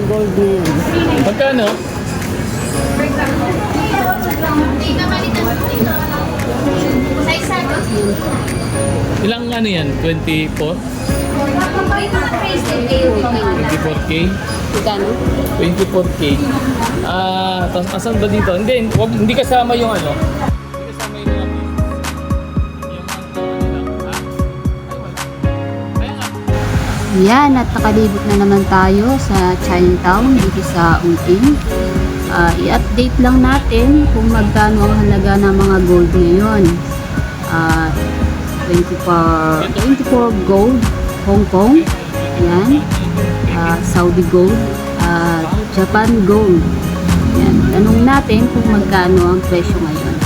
yung gold meal. Magkano? Ilang ano yan? 24? 24K? Magkano? 24K. Ah, uh, asan ba dito? Hindi, wag, hindi kasama yung ano, Yan, at nakalibot na naman tayo sa Chinatown dito sa Ungking. Ah, i-update lang natin kung magkano ang halaga ng mga gold ngayon. Ah, 24, 24 gold, Hong Kong. Yan. Ah, Saudi gold. ah, Japan gold. Yan. Tanong natin kung magkano ang presyo ngayon.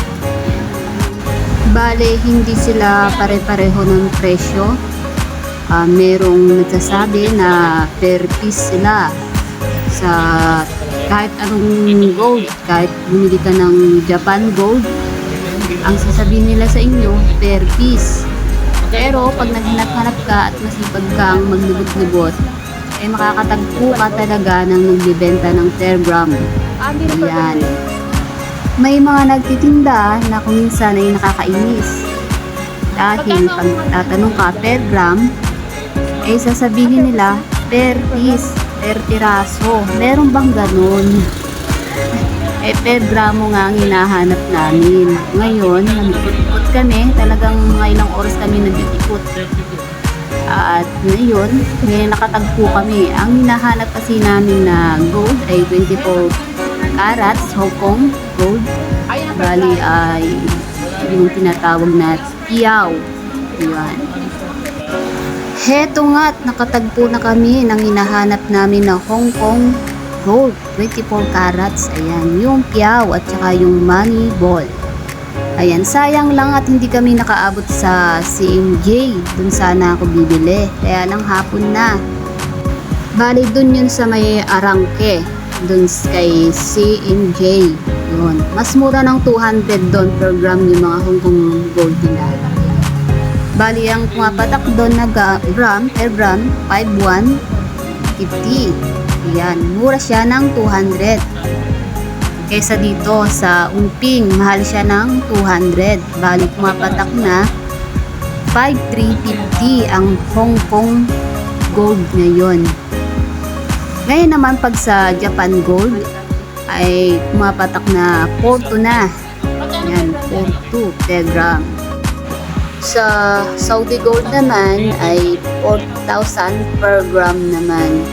Bale, hindi sila pare-pareho ng presyo Ah, merong nagsasabi na per piece sila sa kahit anong gold, kahit bumili ka ng Japan gold, ang sasabihin nila sa inyo per piece. Pero pag naghanap-hanap ka at masipag kang maglibot-libot, ay makakatagpo ka talaga ng nagbibenta ng per gram. Ayan. May mga nagtitinda na kung minsan ay nakakainis. Dahil pag tatanong ka per gram, eh sasabihin nila per piece, per. Meron bang ganun? Eh per gramo nga ang hinahanap namin. Ngayon, nag-ikot kami, talagang mga ilang oras kami nag-ikot. At ngayon, ngayon nakatagpo kami. Ang hinahanap kasi namin na gold ay 24 carats, Hong Kong gold. Bali ay yung tinatawag na piyaw. Yan. Heto nga't nakatagpo na kami ng hinahanap namin na Hong Kong gold, 24 carats. Ayan, yung piyaw at saka yung money ball. Ayan, sayang lang at hindi kami nakaabot sa CMJ. Dun sana ako bibili. Kaya lang hapon na. Bali, dun yun sa may Arangke. Dun kay CMJ. Yun. Mas mura ng 200 doon per gram yung mga Hong Kong gold nila. Bali, ang pumapatak doon na gram, per gram, 5,150. Yan, mura siya ng 200. Kesa dito sa Umping, mahal siya ng 200. Bali, pumapatak na 5,350 ang Hong Kong gold ngayon. Ngayon naman pag sa Japan gold, ay pumapatak na 4,2 na. Yan, 4,2 per gram. Sa Saudi Gold naman ay 4,000 per gram naman.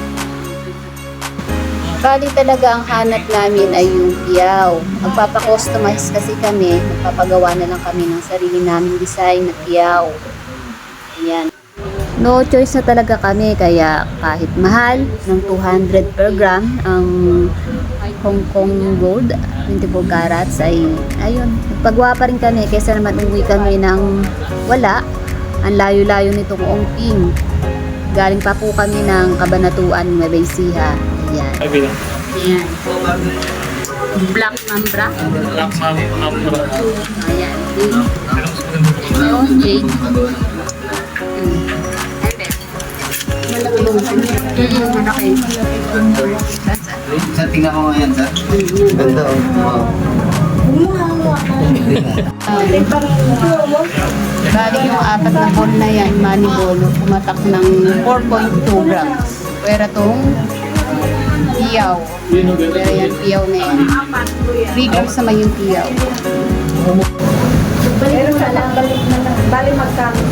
Bali talaga ang hanap namin ay yung piyaw. Magpapakustomize kasi kami, magpapagawa na lang kami ng sarili naming design na piyaw. Ayan. No choice na talaga kami kaya kahit mahal ng 200 per gram ang Hong Kong gold 24 carats ay ayun. Nagpagawa pa rin kami kaysa naman umuwi kami ng wala. Ang layo-layo nitong Ongping galing pa po kami ng Kabanatuan Nueva Ecija. Bilang. ayan. Black Mambra. Black Mom, Amra. ayan. Ito Jade. Mm, malaki. Tingnan mo nga yan, sir. Ganda, oh. Bali yung apat na ball na yan, money ball, pumatak ng 4.2 grams. Pero tong piyaw. Pero yan, piyaw na yan. 3 grams naman yung piyaw. Pero wala, balik na lang. Bali magkano?